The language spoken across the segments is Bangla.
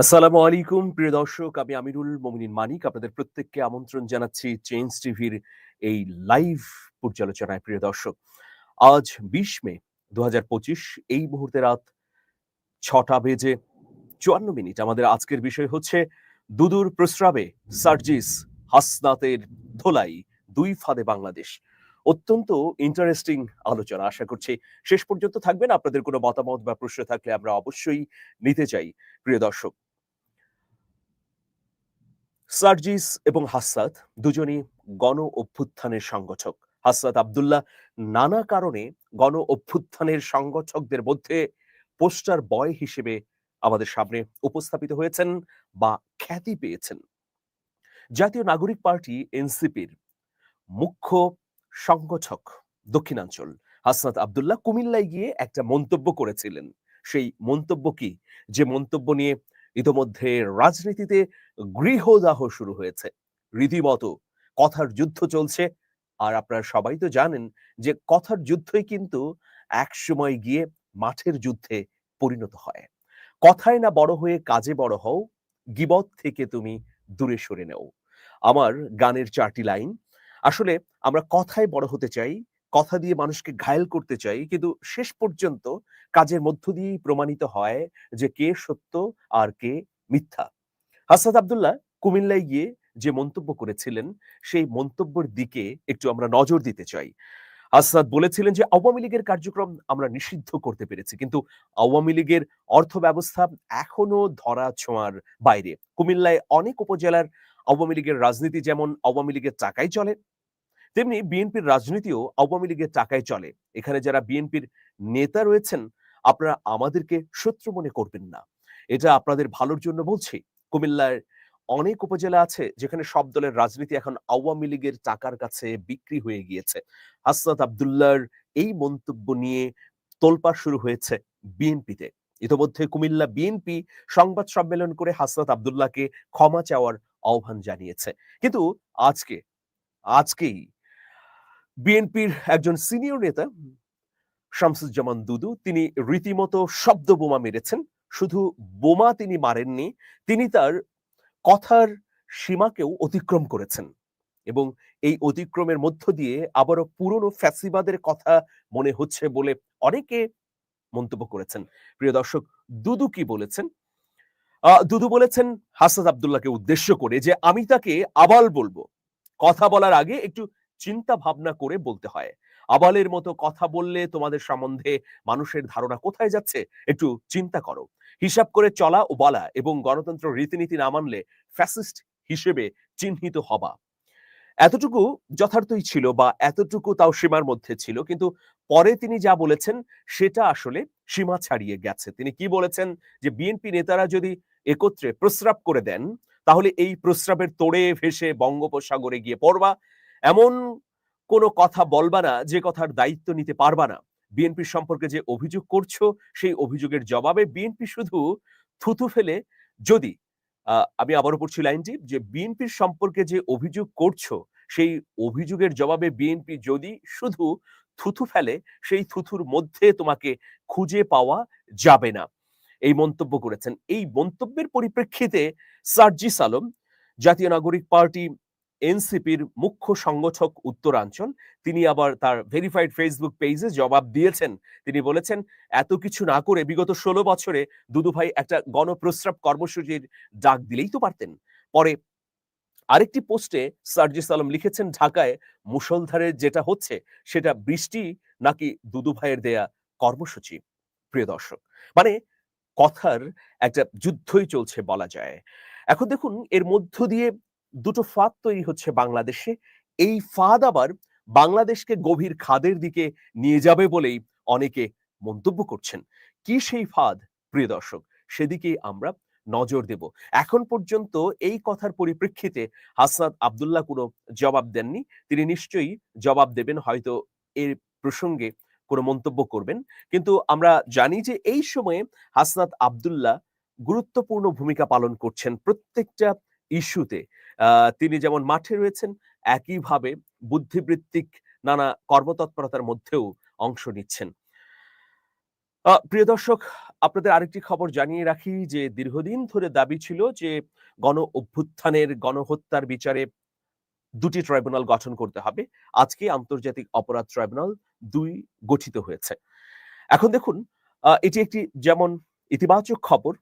আসসালামু আলাইকুম, প্রিয় দর্শক, আমি আমিরুল মোমিনিন মানিক। আপনাদের প্রত্যেককে আমন্ত্রণ জানাচ্ছি চেঞ্জ টিভির এই লাইভ পর্যালোচনায়, প্রিয় দর্শক। আজ বিশ মে দু এই মুহূর্তে রাত ছটা বেজে চুয়ান্ন মিনিট। আমাদের আজকের বিষয় হচ্ছে দুদুর প্রস্রাবে সার্জিস হাসনাতের ধোলাই, দুই ফাঁদে বাংলাদেশ। অত্যন্ত ইন্টারেস্টিং আলোচনা, আশা করছি শেষ পর্যন্ত থাকবেন। আপনাদের কোনো মতামত বা প্রশ্ন থাকলে আমরা অবশ্যই নিতে চাই, প্রিয় দর্শক। সার্জিস এবং হাসাদ দুজনই গণ অভ্যুত্থানের সংগঠক। হাসাদ আবদুল্লাহ নানা কারণে গণ অভ্যুত্থানের সংগঠকদের মধ্যে পোস্টার বয় হিসেবে আমাদের সামনে উপস্থাপিত হয়েছেন বা খ্যাতি পেয়েছেন। জাতীয় নাগরিক পার্টি এনসিপির মুখ্য সংগঠক দক্ষিণাঞ্চল হাসনাত আবদুল্লাহ কুমিল্লায় গিয়ে একটা মন্তব্য করেছিলেন। সেই মন্তব্য কি? যে মন্তব্য নিয়ে ইতোমধ্যে রাজনীতিতে গৃহদাহ শুরু হয়েছে। রীতিমতো কথার যুদ্ধ চলছে। আর আপনারা সবাই তো জানেন যে কথার যুদ্ধই কিন্তু এক সময় গিয়ে মাঠের যুদ্ধে পরিণত হয়। কথায় না বড় হয়ে কাজে বড় হও, গিবত থেকে তুমি দূরে সরে নেও। আমার গানের চারটি লাইন, আসলে আমরা কথায় বড় হতে চাই, কথা দিয়ে মানুষকে ঘায়েল করতে চাই, কিন্তু শেষ পর্যন্ত কাজের মধ্য দিয়েই প্রমাণিত হয় যে কে সত্য আর কে মিথ্যা। হাসাদ আবদুল্লাহ কুমিল্লায় গিয়ে যে মন্তব্য করেছিলেন, সেই মন্তব্যের দিকে একটু আমরা নজর দিতে চাই। আসাদ বলেছিলেন যে আওয়ামী লীগের কার্যক্রম আমরা নিষিদ্ধ করতে পেরেছি, কিন্তু আওয়ামী লীগের অর্থ ব্যবস্থা এখনও ধরা ছোঁয়ার বাইরে। কুমিল্লায় অনেক উপজেলার আওয়ামী লীগের রাজনীতি যেমন আওয়ামী লীগের টাকায় চলে, তেমনি বিএনপির রাজনীতিও আওয়ামী লীগের টাকায় চলে। এখানে যারা বিএনপির নেতা রয়েছেন আপনারা আমাদেরকে শত্রু মনে করবেন না। এটা আপনাদের ভালোর জন্য বলছি। কুমিল্লার অনেক উপজেলা আছে যেখানে সব দলের রাজনীতি এখন আওয়ামী লীগের টাকার কাছে বিক্রি হয়ে গিয়েছে। হাসনাত আবদুল্লার এই মন্তব্য নিয়ে তোলপাড় শুরু হয়েছে বিএনপিতে। ইতোমধ্যে কুমিল্লা বিএনপি সংবাদ সম্মেলন করে হাসনাত আবদুল্লাহকে ক্ষমা চাওয়ার আহ্বান জানিয়েছে। কিন্তু আজকে, আজকেই বিএনপির একজন সিনিয়র নেতা শামসুজ্জামান দুদু, তিনি রীতিমতো শব্দ বোমা মেরেছেন। শুধু বোমা তিনি মারেননি, তিনি তার কথার সীমাকেও অতিক্রম করেছেন। এবং এই অতিক্রমের মধ্য দিয়ে আবারও পুরনো ফ্যাসিবাদের কথা মনে হচ্ছে বলে অনেকে মন্তব্য করেছেন। প্রিয় দর্শক, দুদু কি বলেছেন? দুদু বলেছেন হাসাদ আবদুল্লাহকে উদ্দেশ্য করে যে আমি তাকে আবাল বলব। কথা বলার আগে একটু চিন্তা ভাবনা করে বলতে হয়। আবালের মতো কথা বললে তোমাদের সম্বন্ধে মানুষের ধারণা কোথায় যাচ্ছে? একটু চিন্তা করো। হিসাব করে চলা ও বলা এবং গণতন্ত্র রীতিনীতি না মানলে ফ্যাসিস্ট হিসেবে চিহ্নিত হবা। এতটুকু যথার্থই ছিল বা এতটুকু তাও সীমার মধ্যে ছিল, কিন্তু পরে তিনি যা বলেছেন সেটা আসলে সীমা ছাড়িয়ে গেছে। তিনি কি বলেছেন? যে বিএনপি নেতারা যদি একত্রে প্রস্রাব করে দেন, তাহলে এই প্রস্রাবের তোড়ে ভেসে বঙ্গোপসাগরে গিয়ে পড়বা। এমন কোনো কথা বলবা না, যে কথার দায়িত্ব নিতে পারবা না। বিএনপির সম্পর্কে যে অভিযোগ করছ, সেই অভিযোগের জবাবে বিএনপি শুধু থুতু ফেলে যদি আমি আবারও পড়ছি লাইনটি যে বিএনপির সম্পর্কে যে অভিযোগ করছ, সেই অভিযোগের জবাবে বিএনপি যদি শুধু থুথু ফেলে, সেই থুথুর মধ্যে তোমাকে খুঁজে পাওয়া যাবে না। এই মন্তব্য করেছেন। এই মন্তব্যের পরিপ্রেক্ষিতে সার্জিস আলম, জাতীয় নাগরিক পার্টি এনসিপির মুখ্য সংগঠক উত্তরাঞ্চল। তিনি আবার তার ভেরিফাইড ফেসবুক পেজে জবাব দিয়েছেন। তিনি বলেছেন, এত কিছু না করে বিগত ষোলো বছরে দুদু ভাই একটা গণপ্রস্রাব কর্মসূচির ডাক দিলেই তো পারতেন। পরে আরেকটি পোস্টে সার্জিস আলম লিখেছেন, ঢাকায় মুসলধারে যেটা হচ্ছে সেটা বৃষ্টি নাকি দুদু ভাইয়ের দেয়া কর্মসূচি? প্রিয় দর্শক মানে কথার একটা যুদ্ধই চলছে বলা যায়। এখন দেখুন, এর মধ্য দিয়ে দুটো ফাঁদ তৈরি হচ্ছে বাংলাদেশে। এই ফাঁদ আবার বাংলাদেশকে গভীর খাদের দিকে নিয়ে যাবে বলেই অনেকে মন্তব্য করছেন। কি সেই ফাঁদ? প্রিয় দর্শক সেদিকেই আমরা নজর দেব। এখন পর্যন্ত এই কথার পরিপ্রেক্ষিতে হাসনাত আবদুল্লাহ কোনো জবাব দেননি। তিনি নিশ্চয়ই জবাব দেবেন, হয়তো এর প্রসঙ্গে কোনো মন্তব্য করবেন। কিন্তু আমরা জানি যে এই সময়ে হাসনাত আবদুল্লাহ গুরুত্বপূর্ণ ভূমিকা পালন করছেন প্রত্যেকটা ইস্যুতে তিনি যেমন মাঠে রয়েছেন একইভাবে বুদ্ধিবৃত্তিক নানা কর্মতৎপরতার মধ্যেও অংশ নিচ্ছেন প্রিয় দর্শক, আপনাদের আরেকটি খবর জানিয়ে রাখি যে দীর্ঘদিন ধরে দাবি ছিল যে গণ অভ্যুত্থানের গণহত্যার বিচারে দুটি ট্রাইব্যুনাল গঠন করতে হবে। আজকে আন্তর্জাতিক অপরাধ ট্রাইব্যুনাল দুই গঠিত হয়েছে। এখন দেখুন এটি একটি যেমন ইতিবাচক খবর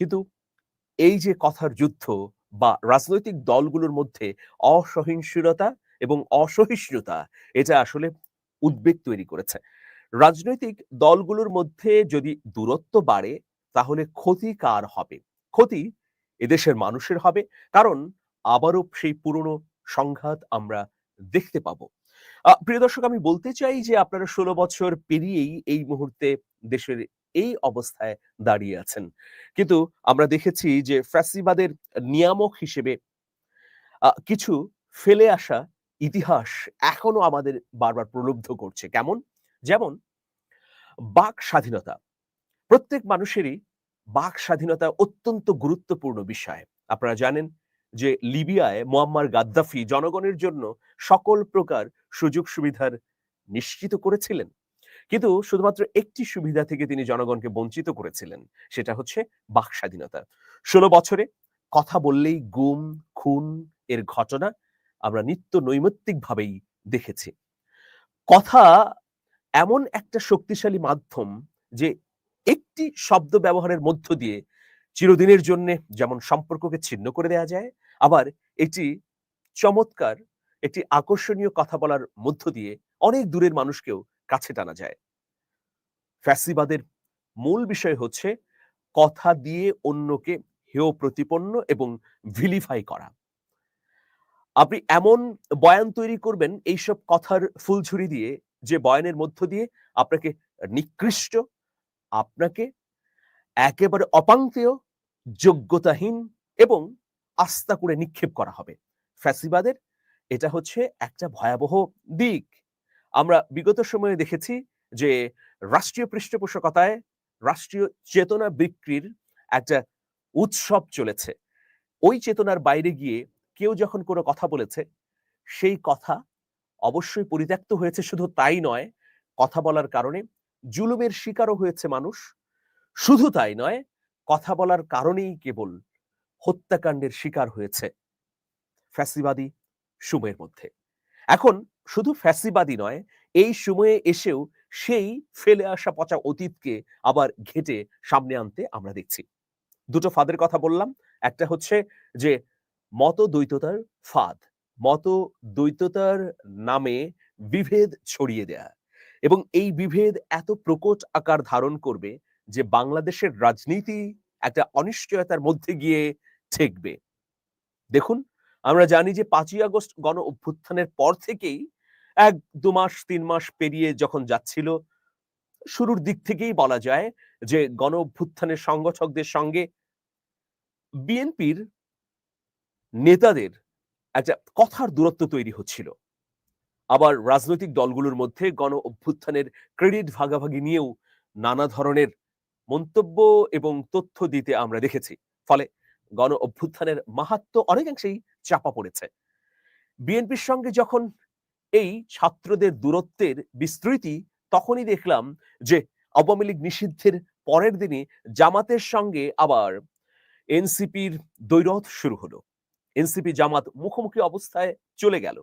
কিন্তু এই যে কথার যুদ্ধ বা রাজনৈতিক দলগুলোর মধ্যে অসহিংসুরতা এবং অসহিষ্ণুতা, এটা আসলে উদ্বেগ তৈরি করেছে। রাজনৈতিক দলগুলোর মধ্যে যদি দূরত্ব বাড়ে, তাহলে ক্ষতি কার হবে? ক্ষতি এদেশের মানুষের হবে। কারণ আবারও সেই পুরনো সংঘাত আমরা দেখতে পাবো। প্রিয় দর্শক, আমি বলতে চাই যে আপনারা ১৬ বছর পেরিয়েই এই মুহূর্তে দেশের এই অবস্থায় দাঁড়িয়ে আছেন। কিন্তু আমরা দেখেছি যে ফ্যাসিবাদের নিয়ামক হিসেবে কিছু ফেলে আসা ইতিহাস এখনও আমাদের বারবার প্রলুব্ধ করছে। কেমন? যেমন, বাক স্বাধীনতা। প্রত্যেক মানুষেরই বাক স্বাধীনতা অত্যন্ত গুরুত্বপূর্ণ বিষয়। আপনারা জানেন যে লিবিয়ায় মুয়াম্মার গাদ্দাফি জনগণের জন্য সকল প্রকার সুযোগ সুবিধার নিশ্চিত করেছিলেন। কিন্তু শুধুমাত্র একটি সুবিধা থেকে তিনি জনগণকে বঞ্চিত করেছিলেন। সেটা হচ্ছে বাক স্বাধীনতা। ১৬ বছরে কথা বললেই গুম, খুন এর ঘটনা আমরা নিত্য নৈমিত্তিকভাবেই দেখেছি। কথা এমন একটা শক্তিশালী মাধ্যম যে একটি শব্দ ব্যবহারের মধ্য দিয়ে চিরদিনের জন্যে যেমন সম্পর্ককে ছিন্ন করে দেয়া যায়, আবার এটি চমৎকার একটি আকর্ষণীয় কথা বলার মধ্য দিয়ে অনেক দূরের মানুষকেও কাছে টানা যায়। ফ্যাসিবাদের মূল বিষয় হচ্ছে কথা দিয়ে অন্যকে হেয় প্রতিপন্ন এবং ভিলিফাই করা। আপনি এমন বয়ান তৈরি করবেন এইসব কথার ফুলঝুরি দিয়ে যে বয়ানের মধ্য দিয়ে আপনাকে নিকৃষ্ট, আপনাকে একেবারে অপাঙ্কেয় যোগ্যতাহীন এবং আস্থা করে নিক্ষেপ করা হবে। ফ্যাসিবাদের এটা হচ্ছে একটা ভয়াবহ দিক। আমরা বিগত সময়ে দেখেছি যে রাষ্ট্রীয় পৃষ্ঠপোষকতায় রাষ্ট্রীয় চেতনা বিক্রির একটা উৎসব চলেছে। ওই চেতনার বাইরে গিয়ে কেউ যখন কোনো কথা বলেছে, সেই কথা অবশ্যই পরিত্যক্ত হয়েছে শুধু তাই নয়, কথা বলার কারণে জুলুমের শিকারও হয়েছে মানুষ। শুধু তাই নয়, কথা বলার কারণেই কেবল হত্যাকাণ্ডের শিকার হয়েছে ফ্যাসিবাদী সুমের মধ্যে। এখন শুধু ফ্যাসিবাদী নয়, এই সময়ে এসেও সেই ফেলে আসা পচা অতীতকে আবার ঘেঁটে সামনে আনতে আমরা দেখছি। দুটো ফাঁদের কথা বললাম। একটা হচ্ছে যে মতদ্বৈততার ফাঁদ। মতদ্বৈততার নামে বিভেদ ছড়িয়ে দেয়া এবং এই বিভেদ এত প্রকট আকার ধারণ করবে যে বাংলাদেশের রাজনীতি একটা অনিশ্চয়তার মধ্যে গিয়ে ঠেকবে। দেখুন, আমরা জানি যে পাঁচই আগস্ট গণ অভ্যুত্থানের পর থেকেই ১, ২ মাস তিন মাস পেরিয়ে যখন যাচ্ছিল, শুরুর দিক থেকেই বলা যায় যে গণ অভ্যুত্থানের সংগঠকদের সঙ্গে বিএনপির নেতাদের একটা কথার দূরত্ব তৈরি হচ্ছিল। আবার রাজনৈতিক দলগুলোর মধ্যে গণ অভ্যুত্থানের ক্রেডিট ভাগাভাগি নিয়েও নানা ধরনের মন্তব্য এবং তথ্য দিতে আমরা দেখেছি। ফলে গণ অভ্যুত্থানের মাহাত্ম্য অনেকাংশেই চাপা পড়েছে। বিএনপির সঙ্গে যখন এই ছাত্রদের দূরত্বের বিস্তৃতি তখনই দেখলাম যে আওয়ামী লীগ নিষিদ্ধের পরের দিনই জামাতের সঙ্গে আবার এনসিপির দ্বৈরথ শুরু হলো। এনসিপি জামাত মুখোমুখি অবস্থায় চলে গেল।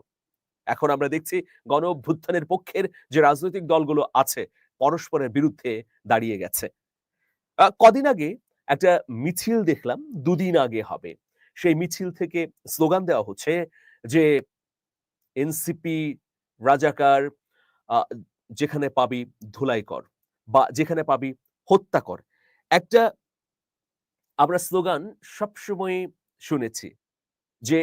এখন আমরা দেখছি গণ অভ্যুত্থানের পক্ষের যে রাজনৈতিক দলগুলো আছে পরস্পরের বিরুদ্ধে দাঁড়িয়ে গেছে। কদিন আগে একটা মিছিল দেখলাম, দুদিন আগে হবে। সেই মিছিল থেকে স্লোগান দেওয়া হচ্ছে যে এনসিপি রাজাকার যেখানে পাবি ধুলাই কর বা যেখানে পাবি হত্যা কর। একটা আমরা স্লোগান সবসময় শুনেছি যে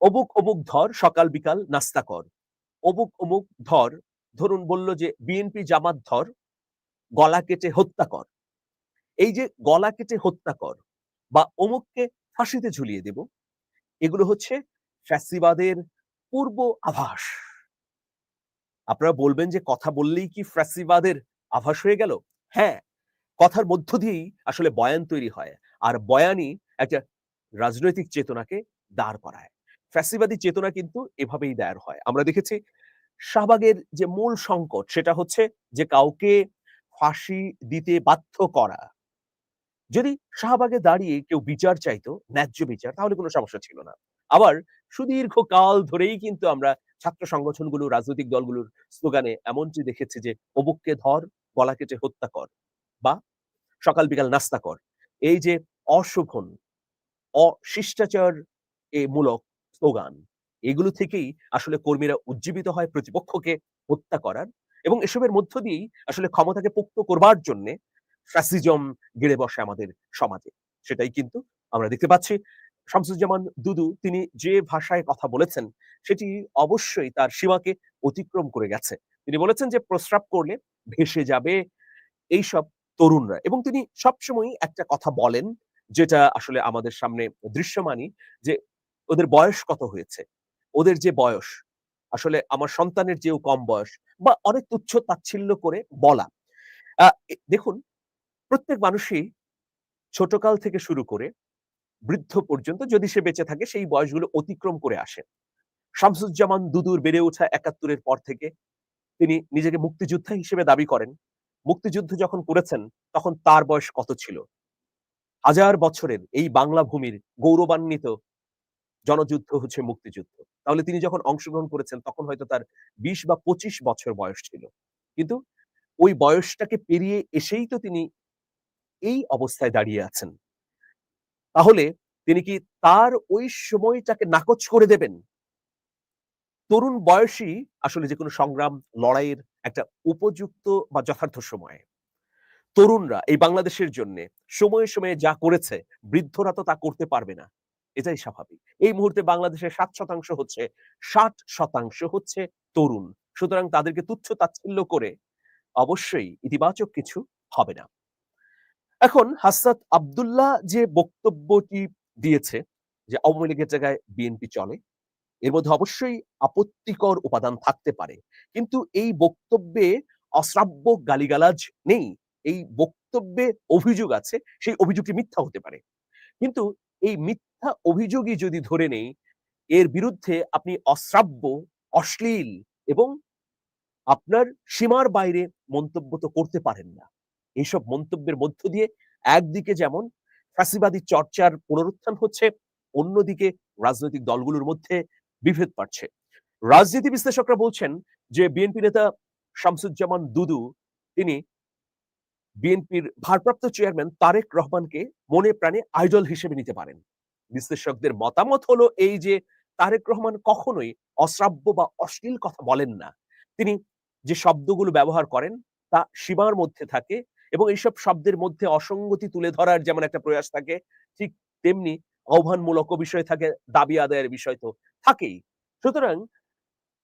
অমুক, অমুক ধর সকাল বিকাল নাস্তা কর। অমুক, অমুক ধর ধরুন বলল যে বিএনপি জামাত ধর, গলা কেটে হত্যা কর। এই যে গলা কেটে হত্যা কর বা অমুককে ফাঁসিতে ঝুলিয়ে দেব, এগুলো হচ্ছে ফ্যাসিবাদের পূর্ব আভাস। আপনারা বলবেন যে কথা বললেই কি ফ্যাসিবাদের আভাস হয়ে গেল? হ্যাঁ, কথার মধ্য দিয়েই আসলে বয়ান তৈরি হয়। আর বয়ানই একটা রাজনৈতিক চেতনাকে দাঁড় করায়। ফ্যাসিবাদী চেতনা কিন্তু এভাবেই দাঁড় হয়। আমরা দেখেছি শাহবাগের যে মূল সংকট সেটা হচ্ছে যে কাউকে ফাঁসি দিতে বাধ্য করা। যদি শাহবাগে দাঁড়িয়ে কেউ বিচার চাইতো, ন্যায্য বিচার তাহলে কোনো সমস্যা ছিল না। আবার সুদীর্ঘ কাল ধরেই কিন্তু আমরা ছাত্র সংগঠনগুলো, রাজনৈতিক দলগুলোর স্লোগানে এমনটি দেখেছি যে, "অমুককে ধর, গলা কেটে হত্যা কর" বা "সকাল বিকাল নাস্তা কর।" এই যে অশোভন, অশিষ্টাচার এ মূলক স্লোগান, এগুলো থেকেই আসলে কর্মীরা উজ্জীবিত হয় প্রতিপক্ষকে হত্যা করার এবং এসবের মধ্য দিয়েই আসলে ক্ষমতাকে পোক্ত করবার জন্যে ফ্যাসিজম গেড়ে বসে আমাদের সমাজে। সেটাই কিন্তু আমরা দেখতে পাচ্ছি। শামসুজ্জামান দুদু তিনি যে ভাষায় কথা বলেছেন, সেটি অবশ্যই তার সীমাকে অতিক্রম করে গেছে। তিনি বলেছেন যে, "প্রস্রাব করলে ভেসে যাবে এইসব তরুণরা" এবং তিনি সবসময়ই একটা কথা বলেন, যেটা আসলে আমাদের সামনে দৃশ্যমানই যে, ওদের বয়স কত হয়েছে? ওদের যে বয়স, আসলে আমার সন্তানের চেয়েও কম বয়স বা অনেক তুচ্ছ-তাচ্ছিল্য করে বলা। দেখুন, প্রত্যেক মানুষই ছোটকাল থেকে শুরু করে বৃদ্ধ পর্যন্ত যদি সে বেঁচে থাকে, সেই বয়সগুলো অতিক্রম করে আসে। শামসুজ্জামান দুদুর বেড়ে ওঠা একাত্তরের পর থেকে তিনি নিজেকে মুক্তিযোদ্ধা হিসেবে দাবি করেন। মুক্তিযুদ্ধ যখন করেছেন, তখন তার বয়স কত ছিল? হাজার বছরের এই বাংলা ভূমির গৌরবান্বিত জনযুদ্ধ হচ্ছে মুক্তিযুদ্ধ। তাহলে তিনি যখন অংশগ্রহণ করেছেন, তখন হয়তো তার ২০ বা ২৫ বছর বয়স ছিল। কিন্তু ওই বয়সটাকে পেরিয়ে এসেই তো তিনি এই অবস্থায় দাঁড়িয়ে আছেন। তাহলে তিনি কি তার ওই সময়টাকে নাকচ করে দেবেন? তরুণ বয়সই আসলে যেকোনো সংগ্রাম, লড়াইয়ের একটা উপযুক্ত বা যথার্থ সময়। তরুণরা এই বাংলাদেশের জন্যে সময়ে, সময়ে যা করেছে, বৃদ্ধরা তো তা করতে পারবে না। এটাই স্বাভাবিক। এই মুহূর্তে বাংলাদেশের সাত শতাংশ হচ্ছে ৬০% হচ্ছে তরুণ। সুতরাং তাদেরকে তুচ্ছ-তাচ্ছিল্য করে অবশ্যই ইতিবাচক কিছু হবে না। এখন হাসনাত আব্দুল্লাহ যে বক্তব্যটি দিয়েছে যে, আওয়ামী লীগের জায়গায় বিএনপি চলে। এর মধ্যে অবশ্যই আপত্তিকর উপাদান থাকতে পারে। কিন্তু এই বক্তব্যে অশ্রাব্য গালিগালাজ নেই। এই বক্তব্যে অভিযোগ আছে, সেই অভিযোগটি মিথ্যা হতে পারে। কিন্তু এই মিথ্যা অভিযোগই যদি ধরে নেই, এর বিরুদ্ধে আপনি অশ্রাব্য, অশ্লীল এবং আপনার সীমার বাইরে মন্তব্য তো করতে পারেন না। এইসব মন্তব্যের মধ্য দিয়ে একদিকে যেমন ফ্যাসিবাদী চর্চার পুনরুত্থান হচ্ছে, অন্যদিকে রাজনৈতিক দলগুলোর মধ্যে বিভেদ বাড়ছে। রাজনীতি বিশ্লেষকরা বলছেন যে বিএনপি নেতা শামসুজ্জামান দুদু তিনি বিএনপির ভারপ্রাপ্ত চেয়ারম্যান তারেক রহমানকে মনে প্রাণে আইডল হিসেবে নিতে পারেন। বিশ্লেষকদের মতামত হলো এই যে তারেক রহমান কখনোই অশ্রাব্য বা অশ্লীল কথা বলেন না। তিনি যে শব্দগুলো ব্যবহার করেন তা সীমার মধ্যে থাকে এবং এইসব শব্দের মধ্যে অসঙ্গতি তুলে ধরার যেমন একটা প্রয়াস থাকে, ঠিক তেমনি আহ্বানমূলক বিষয় থাকে, দাবি আদায়ের বিষয় তো থাকেই। সুতরাং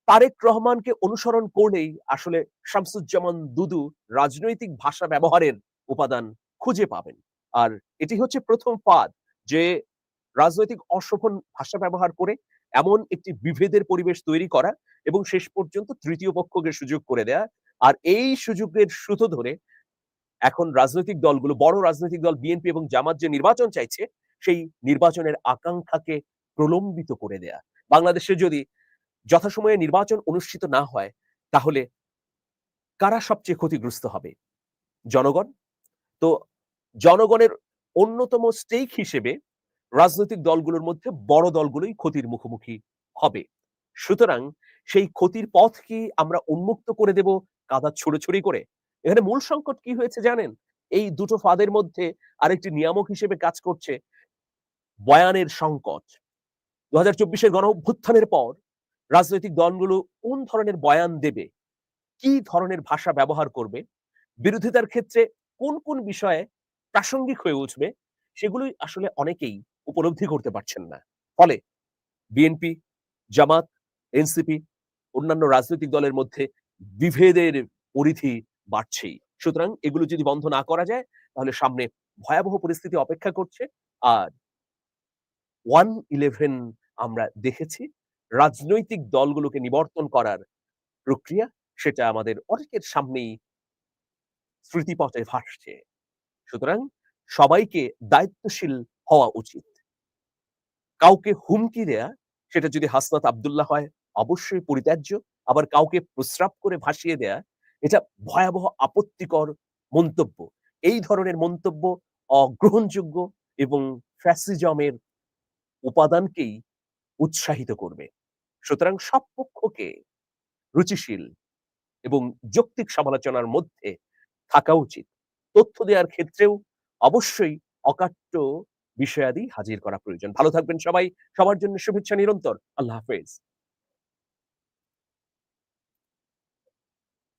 তারেক রহমানকে অনুসরণ করলেই আসলে শামসুজ্জামান দুদু রাজনৈতিক ভাষা ব্যবহারের উপাদান খুঁজে পাবেন। আর এটি হচ্ছে প্রথম পাদ যে রাজনৈতিক অশোভন ভাষা ব্যবহার করে এমন একটি বিভেদের পরিবেশ তৈরি করা এবং শেষ পর্যন্ত তৃতীয় পক্ষকে সুযোগ করে দেয়া। আর এই সুযোগের সুতো ধরে এখন রাজনৈতিক দলগুলো বড় রাজনৈতিক দল বিএনপি এবং জামাত যে নির্বাচন চাইছে, সেই নির্বাচনের আকাঙ্ক্ষাকে প্রলম্বিত করে দেয়া। বাংলাদেশে যদি যথাসময়ে নির্বাচন অনুষ্ঠিত না হয়, তাহলে কারা সবচেয়ে ক্ষতিগ্রস্ত হবে? জনগণ? তো জনগণের অন্যতম স্টেক হিসেবে রাজনৈতিক দলগুলোর মধ্যে বড় দলগুলোই ক্ষতির মুখোমুখি হবে। সুতরাং সেই ক্ষতির পথ কি আমরা উন্মুক্ত করে দেব কাদা ছুড়ে ছুড়োছুড়ি করে? এখানে মূল সংকট কি হয়েছে জানেন? এই দুটো ফাঁদের মধ্যে আরেকটি নিয়ামক হিসেবে কাজ করছে বয়ানের সংকট। ২০২৪ এর গণঅভ্যুত্থানের পর রাজনৈতিক দলগুলো কোন ধরনের বয়ান দেবে? কি ধরনের ভাষা ব্যবহার করবে? বিরোধিতার ক্ষেত্রে কোন, কোন বিষয়ে প্রাসঙ্গিক হয়ে উঠবে? সেগুলোই আসলে অনেকেই উপলব্ধি করতে পারছেন না। ফলে বিএনপি, জামাত, এনসিপি, অন্যান্য রাজনৈতিক দলের মধ্যে বিভেদের পরিধি বাড়ছেই। সুতরাং এগুলো যদি বন্ধ না করা যায়, তাহলে সামনে ভয়াবহ পরিস্থিতি অপেক্ষা করছে। আর 1-11 আমরা দেখেছি রাজনৈতিক দলগুলোকে নিবর্তন করার প্রক্রিয়া, সেটা আমাদের অনেকের সামনেই স্মৃতিপটে ভাসছে। সুতরাং সবাইকে দায়িত্বশীল হওয়া উচিত। কাউকে হুমকি দেয়া, সেটা যদি হাসনাত আবদুল্লাহ হয়, অবশ্যই পরিত্যাজ্য। আবার কাউকে প্রস্রাব করে ভাসিয়ে দেয়া এটা ভয়াবহ আপত্তিকর মন্তব্য। এই ধরনের মন্তব্য অগ্রহণযোগ্য এবং ফ্যাসিজমের উপাদানকেই উৎসাহিত করবে। সুতরাং সব পক্ষকে রুচিশীল এবং যৌক্তিক সমালোচনার মধ্যে থাকা উচিত। তথ্য দেওয়ার ক্ষেত্রেও অবশ্যই অকাট্য বিষয়াদি হাজির করা প্রয়োজন। ভালো থাকবেন সবাই। সবার জন্য শুভেচ্ছা নিরন্তর। আল্লাহ হাফেজ।